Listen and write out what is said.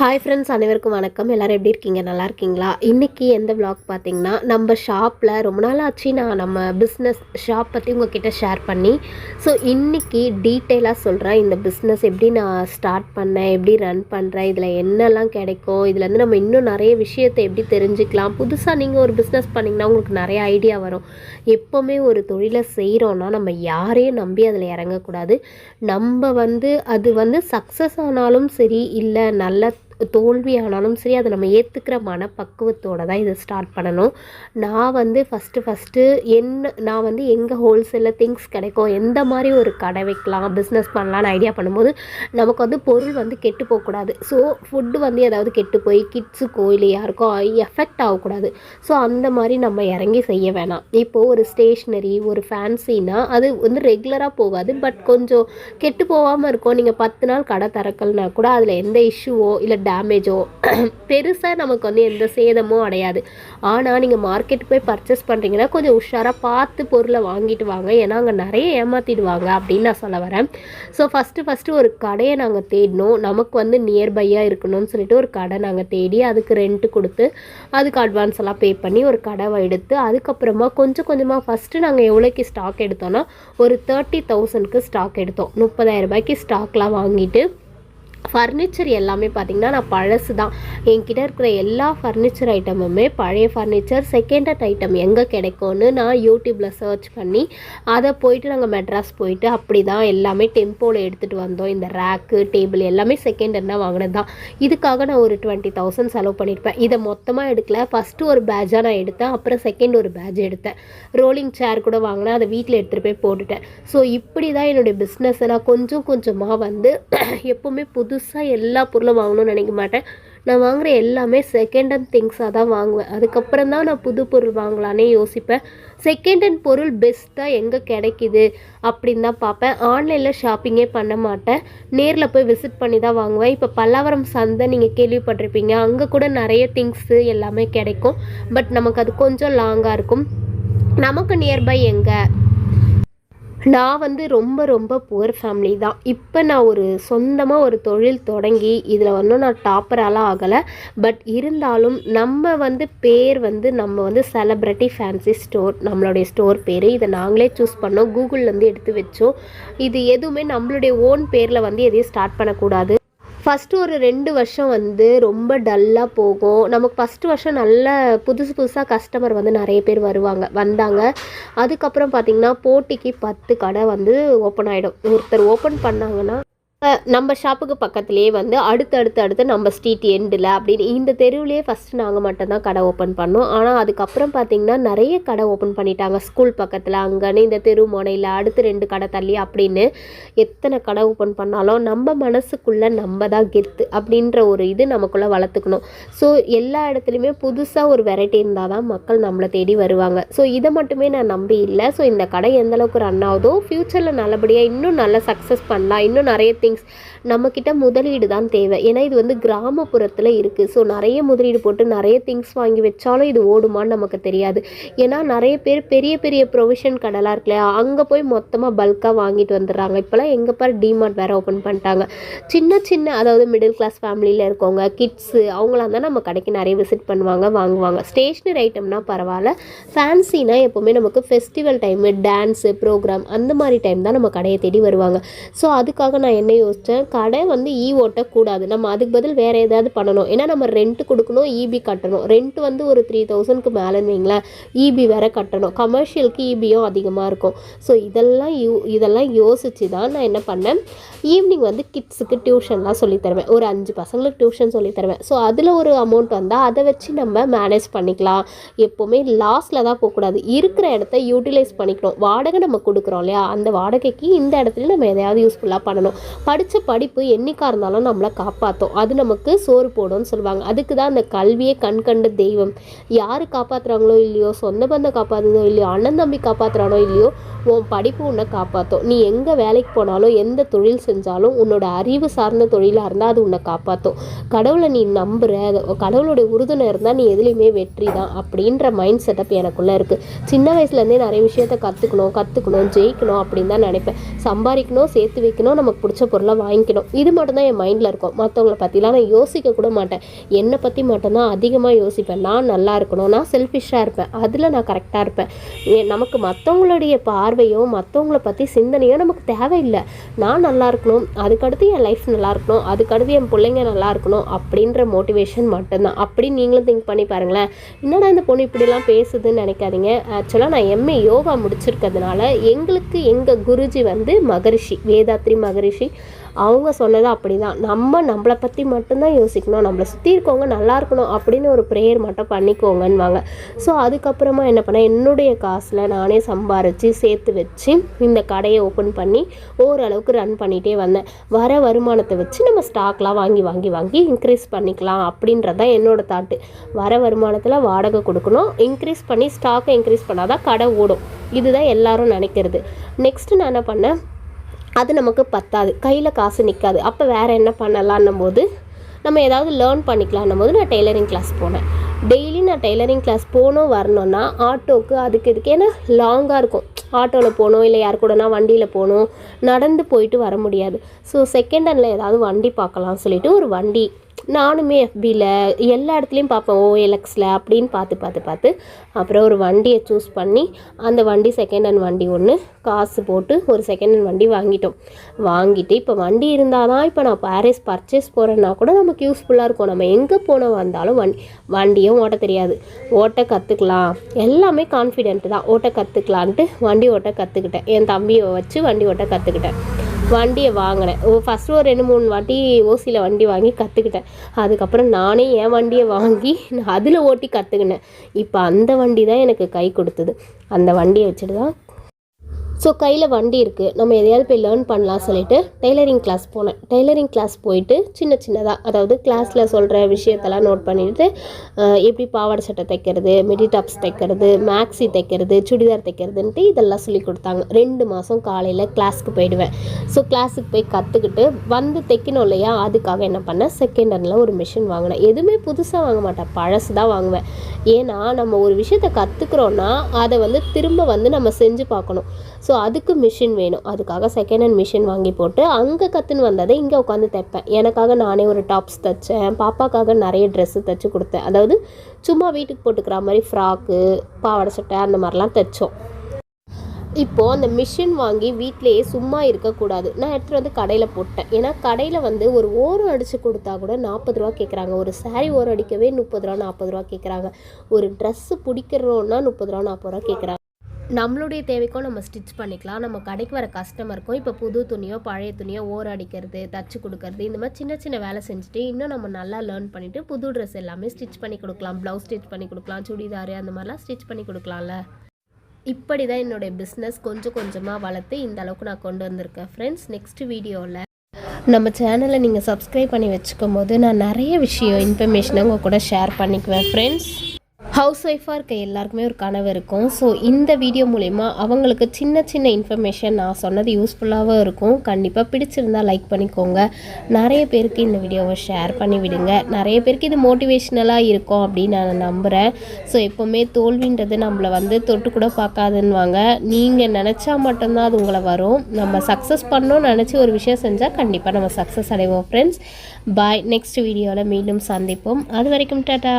Hi friends அனைவருக்கும் வணக்கம். எல்லோரும் எப்படி இருக்கீங்க? நல்லா இருக்கீங்களா? இன்றைக்கி எந்த விளாக் பார்த்தீங்கன்னா நம்ம ஷாப்பில் ரொம்ப நாள் ஆச்சு நான் நம்ம பிஸ்னஸ் ஷாப் பற்றி உங்ககிட்ட ஷேர் பண்ணி ஸோ இன்றைக்கி டீட்டெயிலாக சொல்கிறேன் இந்த பிஸ்னஸ் எப்படி நான் ஸ்டார்ட் பண்ணேன்? எப்படி ரன் பண்ணுறேன் இதில் என்னெல்லாம் கிடைக்கும்? இதுலேருந்து நம்ம இன்னும் நிறைய விஷயத்தை எப்படி தெரிஞ்சுக்கலாம்? புதுசாக நீங்கள் ஒரு பிஸ்னஸ் பண்ணிங்கன்னா உங்களுக்கு நிறைய ஐடியா வரும். எப்போவுமே ஒரு தொழிலை செய்கிறோன்னா நம்ம யாரையும் நம்பி அதில் இறங்கக்கூடாது. நம்ம வந்து அது வந்து சக்ஸஸ் ஆனாலும் சரி இல்லை நல்ல தோல்வி ஆனாலும் சரி அதை நம்ம ஏற்றுக்கிற மனப்பக்குவத்தோடு தான் இதை ஸ்டார்ட் பண்ணணும். நான் வந்து ஃபஸ்ட்டு ஃபஸ்ட்டு என்ன நான் வந்து எங்கே ஹோல்சேலில் திங்ஸ் கிடைக்கும் எந்த மாதிரி ஒரு கடை வைக்கலாம் பிஸ்னஸ் பண்ணலான்னு ஐடியா பண்ணும்போது நமக்கு வந்து பொருள் வந்து கெட்டு போகக்கூடாது. ஸோ ஃபுட்டு வந்து ஏதாவது கெட்டு போய் கிட்ஸுக்கோ இல்லை யாருக்கோ எஃபெக்ட் ஆகக்கூடாது. ஸோ அந்த மாதிரி நம்ம இறங்கி செய்ய வேணாம். இப்போது ஒரு ஸ்டேஷ்னரி ஒரு ஃபேன்சினா அது வந்து ரெகுலராக போகாது. பட் கொஞ்சம் கெட்டு போகாமல் இருக்கும். நீங்கள் பத்து நாள் கடை திறக்கலனா கூட அதில் எந்த இஷ்யூவோ இல்லை டேமேஜோ பெருசாக நமக்கு வந்து எந்த சேதமோ அடையாது. ஆனால் நீங்கள் மார்க்கெட் போய் பர்ச்சேஸ் பண்ணுறீங்கன்னா கொஞ்சம் உஷாராக பார்த்து பொருளை வாங்கிட்டு வாங்க. ஏன்னா அங்கே நிறைய ஏமாற்றிடுவாங்க அப்படின்னு நான் சொல்ல வரேன். ஸோ ஃபஸ்ட்டு ஃபஸ்ட்டு ஒரு கடையை நாங்கள் தேடினோம் நமக்கு வந்து நியர்பையாக இருக்கணும்னு சொல்லிட்டு ஒரு கடை நாங்கள் தேடி அதுக்கு ரெண்ட்டு கொடுத்து அதுக்கு அட்வான்ஸ் எல்லாம் பே பண்ணி ஒரு கடவை எடுத்து அதுக்கப்புறமா கொஞ்சம் கொஞ்சமாக ஃபஸ்ட்டு நாங்கள் எவ்வளோக்கு ஸ்டாக் எடுத்தோன்னா ஒரு தேர்ட்டி தௌசண்ட்க்கு ஸ்டாக் எடுத்தோம். முப்பதாயிரம் ரூபாய்க்கு ஸ்டாக்லாம் வாங்கிட்டு ஃபர்னிச்சர் எல்லாமே பார்த்திங்கன்னா நான் பழசு தான் என்கிட்ட இருக்கிற எல்லா ஃபர்னிச்சர் ஐட்டமுமே பழைய ஃபர்னிச்சர் செகண்ட் ஹேண்ட் ஐட்டம் எங்கே கிடைக்கும்னு நான் யூடியூப்பில் சர்ச் பண்ணி அதை போயிட்டு நாங்கள் மெட்ராஸ் போயிட்டு அப்படி தான் எல்லாமே டெம்போவில் எடுத்துகிட்டு வந்தோம். இந்த ரேக்கு டேபிள் எல்லாமே செகண்ட் ஹேண்ட் வாங்கினது தான் இதுக்காக நான் ஒரு டுவெண்ட்டி தௌசண்ட் செலவு பண்ணியிருப்பேன். இதை மொத்தமாக எடுக்கல. ஃபஸ்ட்டு ஒரு பேட்சாக நான் எடுத்தேன். அப்புறம் செகண்ட் ஒரு பேட்ச் எடுத்தேன். ரோலிங் சேர் கூட வாங்கினேன். அதை வீட்டில் எடுத்துகிட்டு போய் போட்டுட்டேன். ஸோ இப்படி தான் என்னுடைய பிஸ்னஸை நான் கொஞ்சம் கொஞ்சமாக வந்து எப்போவுமே புது புதுசாக எல்லா பொருளும் வாங்கணும்னு நினைக்க மாட்டேன். நான் வாங்குகிற எல்லாமே செகண்ட் ஹேண்ட் திங்ஸாக தான் வாங்குவேன். அதுக்கப்புறம் தான் நான் புது பொருள் வாங்கலான்னே யோசிப்பேன். செகண்ட் ஹேண்ட் பொருள் பெஸ்ட்டாக எங்கே கிடைக்குது அப்படின்னு தான் பார்ப்பேன். ஆன்லைனில் ஷாப்பிங்கே பண்ண மாட்டேன். நேரில் போய் விசிட் பண்ணி தான் வாங்குவேன். இப்போ பல்லாவரம் சந்தை நீங்கள் கேள்விப்பட்டிருப்பீங்க. அங்கே கூட நிறைய திங்ஸு எல்லாமே கிடைக்கும். பட் நமக்கு அது கொஞ்சம் லாங்காக இருக்கும். நமக்கு நியர்பை எங்கே? நான் வந்து ரொம்ப ரொம்ப புவர் ஃபேமிலி தான். இப்போ நான் ஒரு சொந்தமாக ஒரு தொழில் தொடங்கி இதில் வந்து நான் டாப்பராலாம் ஆகலை. பட் இருந்தாலும் நம்ம வந்து பேர் வந்து நம்ம வந்து செலப்ரிட்டி ஃபேன்சி ஸ்டோர் நம்மளுடைய ஸ்டோர் பேர் இதை நாங்களே சூஸ் பண்ணோம். கூகுள்லேருந்து எடுத்து வச்சோம். இது எதுவுமே நம்மளுடைய ஓன் பேரில் வந்து எதையும் ஸ்டார்ட் பண்ணக்கூடாது. ஃபஸ்ட்டு ஒரு ரெண்டு வருஷம் வந்து ரொம்ப டல்லாக போகும். நமக்கு ஃபஸ்ட்டு வருஷம் நல்ல புதுசு புதுசாக கஸ்டமர் வந்து நிறைய பேர் வருவாங்க வந்தாங்க. அதுக்கப்புறம் பார்த்திங்கன்னா போட்டிக்கு பத்து கடை வந்து ஓப்பன் ஆகிடும் ஒருத்தர் ஓப்பன் பண்ணாங்கன்னா நம்ம ஷாப்புக்கு பக்கத்துலேயே வந்து அடுத்து அடுத்து அடுத்து நம்ம ஸ்ட்ரீட் எண்டில் அப்படின்னு இந்த தெருவிலே ஃபஸ்ட்டு நாங்கள் மட்டும்தான் கடை ஓப்பன் பண்ணோம். ஆனால் அதுக்கப்புறம் பார்த்திங்கன்னா நிறைய கடை ஓப்பன் பண்ணிட்டாங்க. ஸ்கூல் பக்கத்தில் அங்கன்னு இந்த தெரு முனையில் அடுத்து ரெண்டு கடை தள்ளி அப்படின்னு எத்தனை கடை ஓப்பன் பண்ணாலும் நம்ம மனசுக்குள்ளே நம்ம தான் கெத்து அப்படின்ற ஒரு இது நமக்குள்ளே வளர்த்துக்கணும். ஸோ எல்லா இடத்துலையுமே புதுசாக ஒரு வெரைட்டி இருந்தால் தான் மக்கள் நம்மளை தேடி வருவாங்க. ஸோ இதை மட்டுமே நான் நம்பி இல்லை. ஸோ இந்த கடை எந்தளவுக்கு ரன் ஆகுதோ ஃப்யூச்சரில் நல்லபடியாக இன்னும் நல்லா சக்ஸஸ் பண்ணலாம். இன்னும் நிறைய திங்ஸ் நம்மக்கிட்ட முதலீடு தான் தேவை. ஏன்னா இது வந்து கிராமப்புறத்தில் இருக்குது ஸோ நிறைய முதலீடு போட்டு நிறைய திங்ஸ் வாங்கி வச்சாலும் இது ஓடுமான்னு நமக்கு தெரியாது. ஏன்னா நிறைய பேர் பெரிய பெரிய ப்ரொவிஷன் கடைலாம் இருக்கு இல்லையா அங்கே போய் மொத்தமாக பல்காக வாங்கிட்டு வந்துடுறாங்க. இப்போலாம் எங்கே பாரு டிமார்ட் வேறு ஓப்பன் பண்ணிட்டாங்க. சின்ன சின்ன அதாவது மிடில் கிளாஸ் ஃபேமிலியில் இருக்கவங்க கிட்ஸு அவங்களாம் தான் நம்ம கடைக்கு நிறைய விசிட் பண்ணுவாங்க வாங்குவாங்க. ஸ்டேஷ்னரி ஐட்டம்னா பரவாயில்ல. ஃபேன்சினா எப்போவுமே நமக்கு ஃபெஸ்டிவல் டைமு டான்ஸு ப்ரோக்ராம் அந்த மாதிரி டைம் தான் நம்ம கடையை தேடி வருவாங்க. ஸோ அதுக்காக நான் என்ன யோசித்தேன் கடை வந்து ஈ ஓட்டக்கூடாது. நம்ம அதுக்கு பதில் வேறு ஏதாவது பண்ணணும். ஏன்னா நம்ம ரெண்ட் கொடுக்கணும் இபி கட்டணும். ரெண்ட் வந்து ஒரு த்ரீ தௌசண்ட்க்கு மேலேன்னு வைங்களேன். இபி வேறு கட்டணும். கமர்ஷியலுக்கு இபியும் அதிகமாக இருக்கும். ஸோ இதெல்லாம் யூ இதெல்லாம் யோசித்து தான் நான் என்ன பண்ணேன். ஈவினிங் வந்து கிட்ஸுக்கு டியூஷன்லாம் சொல்லி தருவேன். ஒரு அஞ்சு பசங்களுக்கு டியூஷன் சொல்லி தருவேன். ஸோ அதில் ஒரு அமௌண்ட் வந்தால் அதை வச்சு நம்ம மேனேஜ் பண்ணிக்கலாம். எப்போவுமே லாஸில் தான் போகக்கூடாது. இருக்கிற இடத்த யூட்டிலைஸ் பண்ணிக்கணும். வாடகை நம்ம கொடுக்குறோம் இல்லையா? அந்த வாடகைக்கு இந்த இடத்துல நம்ம எதையாவது யூஸ்ஃபுல்லாக பண்ணணும். படித்த படிப்பு என்னைக்காக இருந்தாலும் நம்மளை காப்பாற்றும் அது நமக்கு சோறு போடும்னு சொல்லுவாங்க. அதுக்கு தான் அந்த கல்வியே கண் கண்ட தெய்வம். யார் காப்பாற்றுறாங்களோ இல்லையோ சொந்த பந்தம் காப்பாற்றுதோ இல்லையோ அண்ணன் தம்பி காப்பாற்றுறானோ இல்லையோ உன் படிப்பு உன்னை காப்பாற்றும் நீ எங்கே வேலைக்கு போனாலும் எந்த தொழில் செஞ்சாலும் உன்னோட அறிவு சார்ந்த தொழிலாக இருந்தால் அது உன்னை காப்பாற்றும் கடவுளை நீ நம்புகிற கடவுளுடைய உறுதுணை இருந்தால் நீ எதுலேயுமே வெற்றி தான் அப்படின்ற மைண்ட் செட்டப் எனக்குள்ளே இருக்குது சின்ன வயசுலேருந்தே நிறைய விஷயத்த கற்றுக்கணும் கற்றுக்கணும் ஜெயிக்கணும் அப்படின்னு தான் நினைப்பேன். சம்பாதிக்கணும் சேர்த்து வைக்கணும் நமக்கு பிடிச்ச பொருளாக வாங்கிக்கணும். இது மட்டும்தான் என் மைண்டில் இருக்கும். மற்றவங்கள பற்றிலாம் நான் யோசிக்க கூட மாட்டேன். என்னை பற்றி மட்டும்தான் அதிகமாக யோசிப்பேன். நான் நல்லா இருக்கணும். நான் செல்ஃபிஷாக இருப்பேன். அதில் நான் கரெக்டாக இருப்பேன். ஏ- நமக்கு மற்றவங்களுடைய பார்வையோ மற்றவங்கள பற்றி சிந்தனையோ நமக்கு தேவையில்லை. நான் நல்லா இருக்கணும். அதுக்கடுத்து என் லைஃப் நல்லா இருக்கணும். அதுக்கடுத்து என் பிள்ளைங்க நல்லா இருக்கணும் அப்படின்ற மோட்டிவேஷன் மட்டும்தான். அப்படி நீங்களும் திங்க் பண்ணி பாருங்களேன். என்னடா இந்த பொண்ணு இப்படிலாம் பேசுதுன்னு நினைக்காதீங்க. ஆக்சுவலாக நான் எம்ஏ யோகா முடிச்சிருக்கிறதுனால எங்களுக்கு எங்கள் குருஜி வந்து மகரிஷி. வேதாத்ரி மகரிஷி. அவங்க சொன்னது அப்படி தான் நம்ம நம்மளை பற்றி மட்டும்தான் யோசிக்கணும். நம்மளை சுற்றி இருக்கவங்க நல்லா இருக்கணும் அப்படின்னு ஒரு ப்ரேயர் மட்டும் பண்ணிக்கோங்கன்னுவாங்க. ஸோ அதுக்கப்புறமா என்ன பண்ணேன்? என்னுடைய காசில் நானே சம்பாரித்து சேர்த்து வச்சு இந்த கடையை ஓப்பன் பண்ணி ஓரளவுக்கு ரன் பண்ணிகிட்டே வந்தேன். வர வருமானத்தை வச்சு நம்ம ஸ்டாக்லாம் வாங்கி வாங்கி வாங்கி இன்க்ரீஸ் பண்ணிக்கலாம் அப்படின்றது தான் என்னோடய தாட்டு வர வருமானத்தில் வாடகை கொடுக்கணும். இன்க்ரீஸ் பண்ணி ஸ்டாக்கை இன்க்ரீஸ் பண்ணாதான் கடை ஓடும். இதுதான் எல்லாரும் நினைக்கிறது. நெக்ஸ்ட்டு நான் என்ன பண்ணேன்? அது நமக்கு பத்தாது. கையில் காசு நிற்காது அப்போ வேறு என்ன பண்ணலான்னும் போது நம்ம ஏதாவது லேர்ன் பண்ணிக்கலான்னும் போது நான் டெய்லரிங் கிளாஸ் போனேன். டெய்லி நான் டெய்லரிங் கிளாஸ் போகணும் வரணும்னா ஆட்டோக்கு அதுக்கு இதுக்கு ஏன்னா லாங்காக இருக்கும். ஆட்டோவில் போகணும் இல்லை யார் கூடனா வண்டியில் போகணும் நடந்து போயிட்டு வர முடியாது. ஸோ செகண்ட் ஹேண்டில் ஏதாவது வண்டி பார்க்கலாம் சொல்லிவிட்டு ஒரு வண்டி நானுமே எஃபியில் எல்லா இடத்துலையும் பார்ப்பேன் ஓஎல்எக்ஸில் அப்படின்னு பார்த்து பார்த்து பார்த்து. அப்புறம் ஒரு வண்டியை சூஸ் பண்ணி அந்த வண்டி செகண்ட் ஹேண்ட் வண்டி ஒன்று காசு போட்டு ஒரு செகண்ட் ஹேண்ட் வண்டி வாங்கிட்டோம். வாங்கிட்டு இப்போ வண்டி இருந்தால் தான் இப்போ நான் பாரிஸ் பர்ச்சேஸ் போகிறேன்னா கூட நமக்கு யூஸ்ஃபுல்லாக இருக்கும். நம்ம எங்கே போன வந்தாலும் வண்டி வண்டியும் ஓட்ட தெரியாது. ஓட்ட கற்றுக்கலாம் எல்லாமே கான்ஃபிடென்ட் தான். ஓட்ட கற்றுக்கலான்ட்டு வண்டி ஓட்ட கற்றுக்கிட்டேன் என் தம்பியை வச்சு வண்டி ஓட்ட கற்றுக்கிட்டேன் வண்டியை வாங்கினேன். ஓ ஃபஸ்ட்டு ஒரு ரெண்டு மூணு வாட்டி ஓசியில் வண்டி வாங்கி கற்றுக்கிட்டேன் அதுக்கப்புறம் நானே என் வண்டியை வாங்கி நான் அதில் ஓட்டி கற்றுக்கினேன் இப்போ அந்த வண்டி தான் எனக்கு கை கொடுத்தது. அந்த வண்டியை வச்சுட்டு தான் ஸோ கையில் வண்டி இருக்குது நம்ம எதையாவது போய் லேர்ன் பண்ணலாம் சொல்லிட்டு டெய்லரிங் கிளாஸ் போனேன். டெய்லரிங் கிளாஸ் போயிட்டு சின்ன சின்னதாக அதாவது கிளாஸில் சொல்கிற விஷயத்தெல்லாம் நோட் பண்ணிவிட்டு எப்படி பாவாடை சட்டை தைக்கிறது மிடி டாப்ஸ் தைக்கிறது மேக்ஸி தைக்கிறது சுடிதார் தைக்கிறதுன்ட்டு இதெல்லாம் சொல்லி கொடுத்தாங்க. ரெண்டு மாதம் காலையில் கிளாஸ்க்கு போயிடுவேன். ஸோ கிளாஸுக்கு போய் கற்றுக்கிட்டு வந்து தைக்கணும் இல்லையா? அதுக்காக என்ன பண்ணேன்? செகண்ட் ஹேண்டில் ஒரு மிஷின் வாங்கினேன். எதுவுமே புதுசாக வாங்க மாட்டேன். பழசு தான் வாங்குவேன். ஏன்னா நம்ம ஒரு விஷயத்தை கற்றுக்குறோன்னா அதை வந்து திரும்ப வந்து நம்ம செஞ்சு பார்க்கணும். ஸோ அதுக்கு மிஷின் வேணும். அதுக்காக செகண்ட் ஹேண்ட் மிஷின் வாங்கி போட்டு அங்கே கற்றுன்னு வந்ததை இங்கே உட்காந்து தைப்பேன். எனக்காக நானே ஒரு டாப்ஸ் தைச்சேன். பாப்பாக்காக நிறைய ட்ரெஸ்ஸு தைச்சி கொடுத்தேன். அதாவது சும்மா வீட்டுக்கு போட்டுக்கிற மாதிரி ஃப்ராக்கு பாவாடை சட்டை அந்த மாதிரிலாம் தைச்சோம். இப்போது அந்த மிஷின் வாங்கி வீட்டிலேயே சும்மா இருக்கக்கூடாது. நான் எடுத்துகிட்டு வந்து கடையில் போட்டேன். ஏன்னா கடையில் வந்து ஒரு ஓரம் அடித்து கொடுத்தா கூட நாற்பது ரூபா கேட்குறாங்க. ஒரு சாரீ ஓரம் அடிக்கவே முப்பது ரூபா நாற்பது ரூபா கேட்குறாங்க. ஒரு ட்ரெஸ்ஸு பிடிக்கிறோன்னா முப்பது ரூபா நாற்பது ரூபா கேட்குறாங்க. நம்மளுடைய தேவைக்கும் நம்ம ஸ்டிச் பண்ணிக்கலாம். நம்ம கடைக்கு வர கஸ்டமருக்கும் இப்போ புது துணியோ பழைய துணியோ ஓரம் அடிக்கிறது தச்சு கொடுக்கறது இந்த மாதிரி சின்ன சின்ன வேலை செஞ்சுட்டு இன்னும் நம்ம நல்லா லேர்ன் பண்ணிவிட்டு புது ட்ரெஸ் எல்லாமே ஸ்டிச் பண்ணி கொடுக்கலாம். ப்ளவுஸ் ஸ்டிச் பண்ணி கொடுக்கலாம் சுடிதார் அந்த மாதிரிலாம் ஸ்டிச் பண்ணி கொடுக்கலாம்ல. இப்படி தான் என்னுடைய பிஸ்னஸ் கொஞ்சம் கொஞ்சமாக வளர்த்து இந்த அளவுக்கு நான் கொண்டு வந்திருக்கேன். ஃப்ரெண்ட்ஸ் நெக்ஸ்ட் வீடியோவில் நம்ம சேனலை நீங்கள் சப்ஸ்கிரைப் பண்ணி வச்சுக்கும் போது நான் நிறைய விஷயம் இன்ஃபர்மேஷனை உங்கள் கூட ஷேர் பண்ணிக்குவேன். ஃப்ரெண்ட்ஸ் ஹவுஸ் ஒய்ஃபாக இருக்க எல்லாருக்குமே ஒரு கனவு இருக்கும். ஸோ இந்த வீடியோ மூலிமா அவங்களுக்கு சின்ன சின்ன இன்ஃபர்மேஷன் நான் சொன்னது யூஸ்ஃபுல்லாகவும் இருக்கும். கண்டிப்பாக பிடிச்சிருந்தா லைக் பண்ணிக்கோங்க. நிறைய பேருக்கு இந்த வீடியோவை ஷேர் பண்ணி விடுங்க நிறைய பேருக்கு இது மோட்டிவேஷ்னலாக இருக்கும் அப்படின்னு நான் நம்புகிறேன் ஸோ எப்போவுமே தோல்வின்றது நம்மளை வந்து தொட்டு கூட பார்க்காதுன்னுவாங்க. நீங்கள் நினச்சா மட்டும்தான் அது உங்களை வரும். நம்ம சக்ஸஸ் பண்ணோம் நினச்சி ஒரு விஷயம் செஞ்சால் கண்டிப்பாக நம்ம சக்ஸஸ் அடைவோம் ஃப்ரெண்ட்ஸ் பாய் நெக்ஸ்ட் வீடியோவில் மீண்டும் சந்திப்போம். அது வரைக்கும் டாட்டா